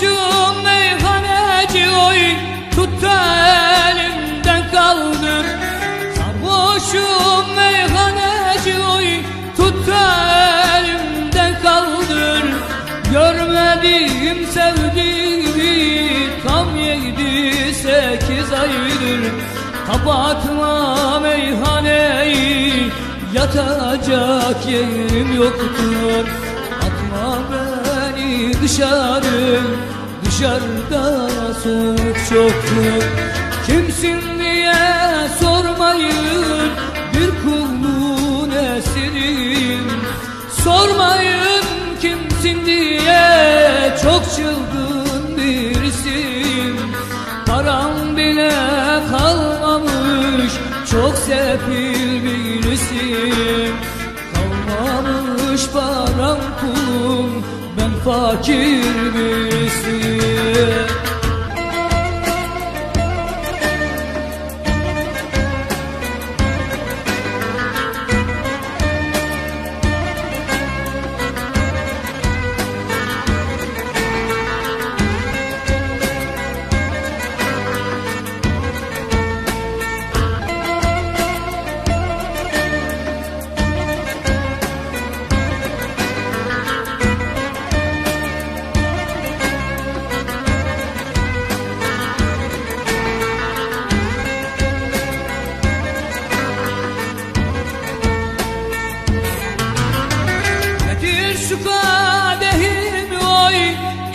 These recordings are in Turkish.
şu meyhaneci oy tut elimden kaldır. Sarhoşum meyhaneci oy tut elimden kaldır. Görmediğim sevdiğimi tam yedi sekiz aydır. Kapatma meyhaneyi yatacak yerim yoktur. Atma beni dışarı. Dışarıda soğuk çoktur Kimsin diye sormayın Bir kulun esirim Sormayın kimsin diye Çok çılgın birisim Param bile kalmamış Çok sefil birisim Kalmamış param pulum Ben fakir birisiyim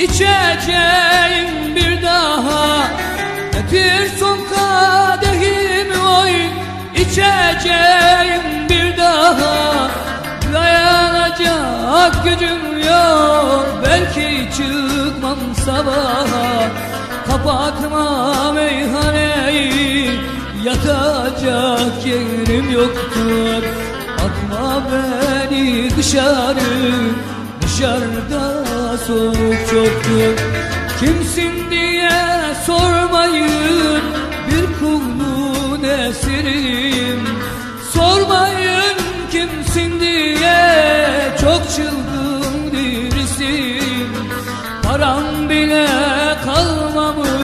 içeceğim bir daha. Getir son kadehimi oy içeceğim bir daha. Dayanacak gücüm yok. Belki çıkmam sabaha. Kapatma meyhaneyi. Yatacak yerim yoktur. Atma beni dışarı Dışarıda soğuk çoktur Kimsin diye sormayın